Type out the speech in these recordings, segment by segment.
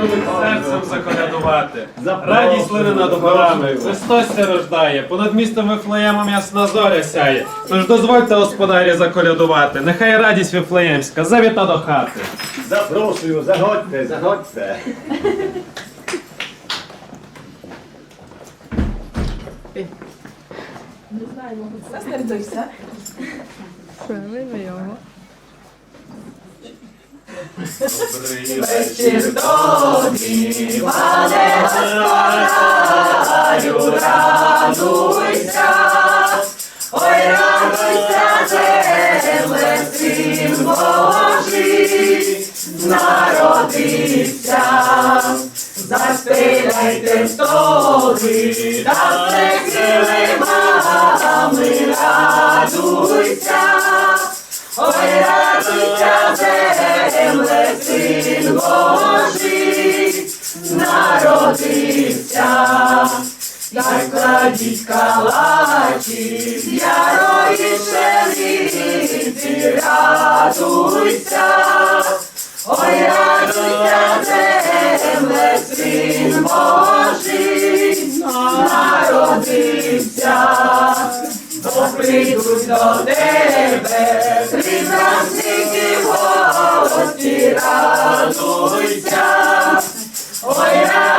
готових серцем заколядувати. Радість лине над горами, Христос ся рождає, понад містом Вифлеємом ясна зоря сяє. Тож дозвольте, господарі, заколядувати. Нехай радість Вифлеємська завіта до хати. Запрошую, заходьте, заходьте. Застардуйся. Правильно його. Вечір тобі, пане господарю, радуйся. Ой, радуйся, земле, син Божий, народився. Застеляйте мами, радуйся. Ой, радуйся, земле, Божий, народився. Дай кладіть калачі, ярої пшениці, радуйся. Ой, радуйся, земле,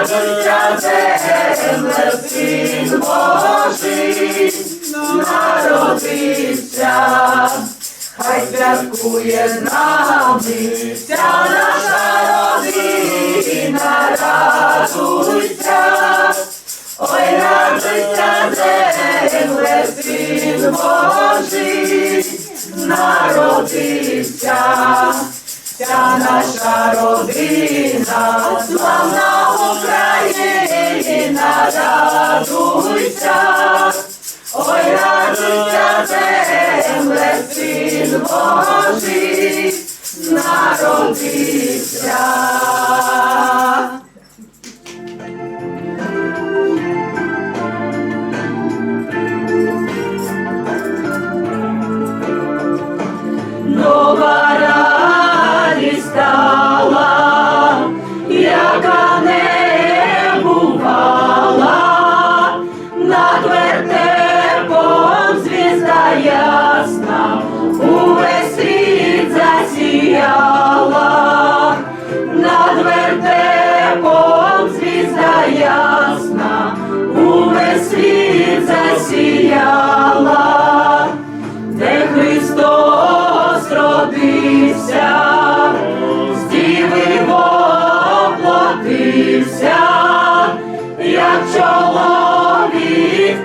Радуйся, земле, син Божий, народився. Хай святкує з нами вся наша родина, радуйся. Ой, радуйся, земле, син Божий, народився. Вся наша родина, радуйся. Ой, радуйся, земле, син Божий, народився. Христос з діви воплотився, як чоловік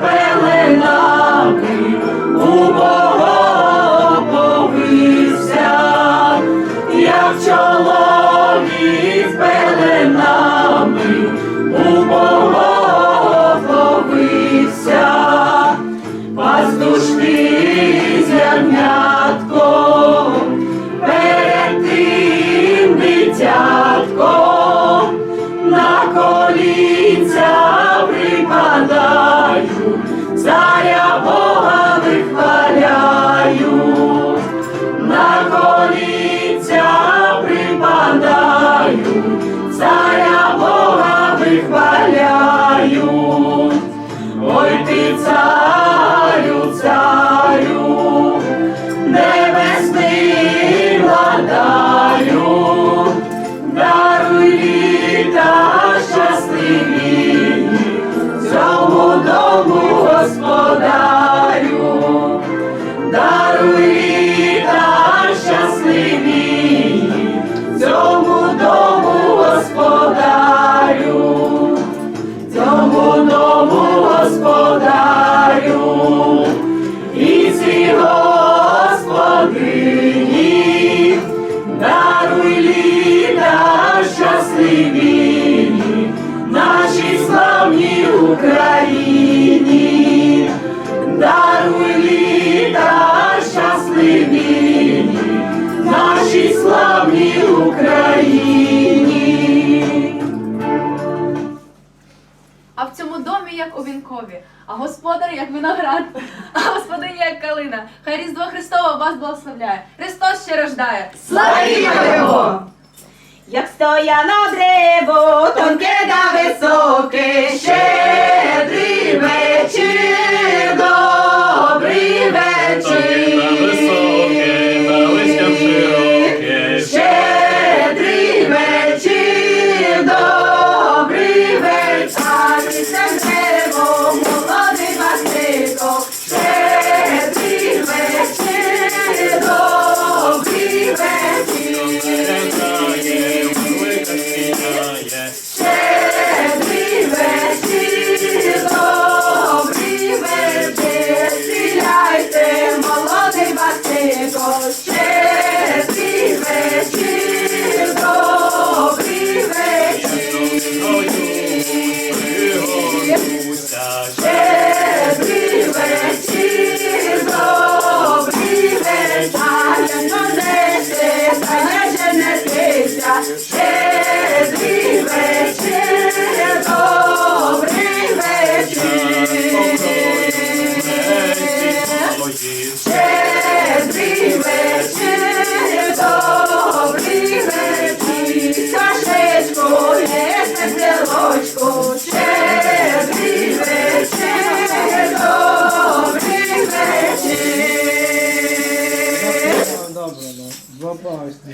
А в цьому домі, як у вінкові, а господар як виноград, а господиня як калина. Хай Різдво Христова вас благословляє. Христос ще рождає. Слава його! як стоя на древо, тонке да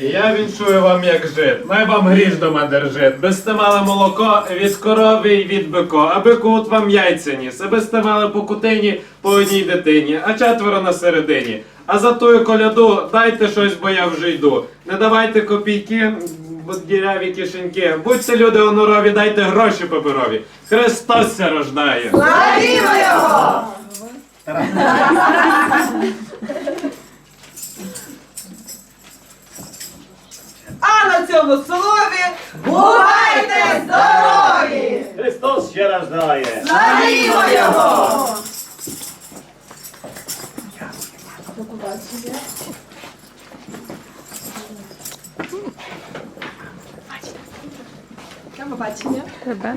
Я віншую вам як жит, най вам гріш дома держит. Без те мали молоко від корови й від бико, а бику от вам яйця ніс, а без те мали по кутині по одній дитині, а четверо на середині. А за тую коляду дайте щось, бо я вже йду. Не давайте копійки, діряві кишеньки. Будьте люди онорові, дайте гроші паперові. Христос ся рождає. Славімо його! Цьому слові Бувайте здорові! Христос ще рождає. Славімо його! Тебе.